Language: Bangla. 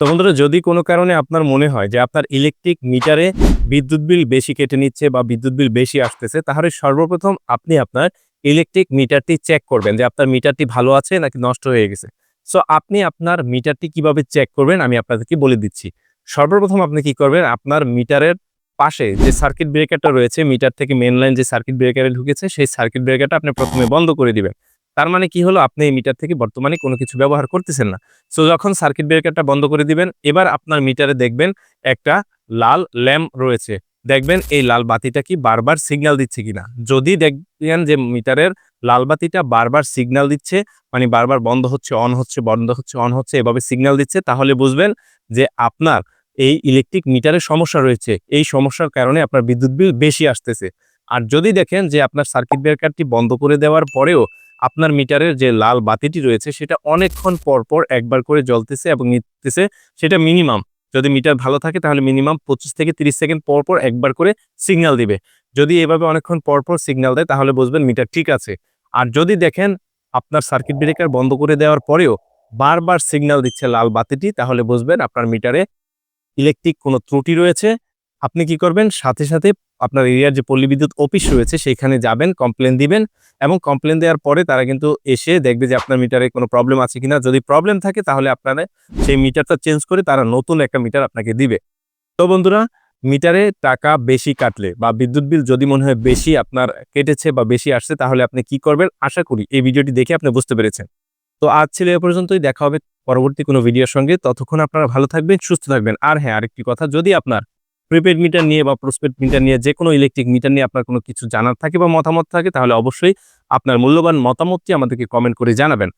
তো বন্ধুরা, যদি কোনো কারণে আপনার মনে হয় যে আপনার ইলেকট্রিক মিটারে বিদ্যুৎ বিল বেশি কেটে নিচ্ছে বা বিদ্যুৎ বিল বেশি আসতেছে, তাহলে সর্বপ্রথম আপনি আপনার ইলেকট্রিক মিটারটি চেক করবেন যে আপনার মিটারটি ভালো আছে নাকি নষ্ট হয়ে গেছে। সো আপনি আপনার মিটারটি কীভাবে চেক করবেন আমি আপনাদেরকে বলে দিচ্ছি। সর্বপ্রথম আপনি কি করবেন, আপনার মিটারের পাশে যে সার্কিট ব্রেকারটা রয়েছে মিটার থেকে মেন লাইন যে সার্কিট ব্রেকারে ঢুকেছে, সেই সার্কিট ব্রেকারটা আপনি প্রথমে বন্ধ করে দিবেন। তার মানে কি হলো? আপনি এই মিটার থেকে বর্তমানে কোনো কিছু ব্যবহার করতেছেন না। সো যখন সার্কিট ব্রেকারটা বন্ধ করে দিবেন, এবার আপনার মিটারে দেখবেন একটা লাল ল্যাম্প রয়েছে। দেখবেন এই লাল বাতিটা কি বারবার সিগন্যাল দিচ্ছে কিনা? যদি দেখবেন যে মিটারের লাল বাতিটা বারবার সিগন্যাল দিচ্ছে মানে বারবার বন্ধ হচ্ছে অন হচ্ছে, বন্ধ হচ্ছে অন হচ্ছে, এভাবে সিগন্যাল দিচ্ছে, তাহলে বুঝবেন যে আপনার এই ইলেকট্রিক মিটারের সমস্যা রয়েছে। এই সমস্যার কারণে আপনার বিদ্যুৎ বিল বেশি আসতেছে। আর যদি দেখেন যে আপনার সার্কিট ব্রেকারটি বন্ধ করে দেওয়ার পরেও আপনার মিটারের যে লাল বাতিটি রয়েছে, সেটা অনেকক্ষণ পর পর একবার করে জ্বলতেছে এবং নিতেছে, সেটা মিনিমাম। যদি মিটার ভালো থাকে, তাহলে মিনিমাম পঁচিশ থেকে তিরিশ সেকেন্ড পর পর একবার করে সিগন্যাল দিবে। যদি এভাবে অনেকক্ষণ পর পর সিগন্যাল দেয়, তাহলে বুঝবেন মিটার ঠিক আছে। আর যদি দেখেন আপনার সার্কিট ব্রেকার বন্ধ করে দেওয়ার পরেও বারবার সিগন্যাল দিচ্ছে লাল বাতিটি, তাহলে বুঝবেন আপনার মিটারে ইলেকট্রিক কোনো ত্রুটি রয়েছে। আপনি কি করবেন? সাথে সাথে আপনার এরিয়ার যে পল্লী বিদ্যুৎ অফিস রয়েছে, সেখানে যাবেন কমপ্লেন দিবেন এবং কমপ্লেন দেওয়ার পরে তারা কিন্তু এসে দেখবে যে আপনার মিটারে কোনো প্রবলেম আছে কিনা। যদি প্রবলেম থাকে তাহলে আপনারা সেই মিটারটা চেঞ্জ করে তারা নতুন একটা মিটার আপনাকে দিবে। তো বন্ধুরা মিটারে টাকা বেশি কাটলে বা বিদ্যুৎ বিল যদি মনে হয় বেশি আপনার কেটেছে বা বেশি আসছে, তাহলে আপনি কি করবেন? আশা করি এই ভিডিওটি দেখে আপনি বুঝতে পেরেছেন। তো আজ ছিল এ পর্যন্তই। দেখা হবে পরবর্তী কোনো ভিডিওর সঙ্গে। ততক্ষণ আপনারা ভালো থাকবেন, সুস্থ থাকবেন। আর হ্যাঁ আরেকটি কথা, যদি আপনার প্রিপেড মিটার নিয়ে বা প্রসপেড মিটার নিয়ে যে কোনো ইলেকট্রিক মিটার নিয়ে আপনার কোনো কিছু জানার থাকে বা মতামত থাকে, তাহলে অবশ্যই আপনার মূল্যবান মতামতটি আমাদেরকে কমেন্ট করে জানাবেন।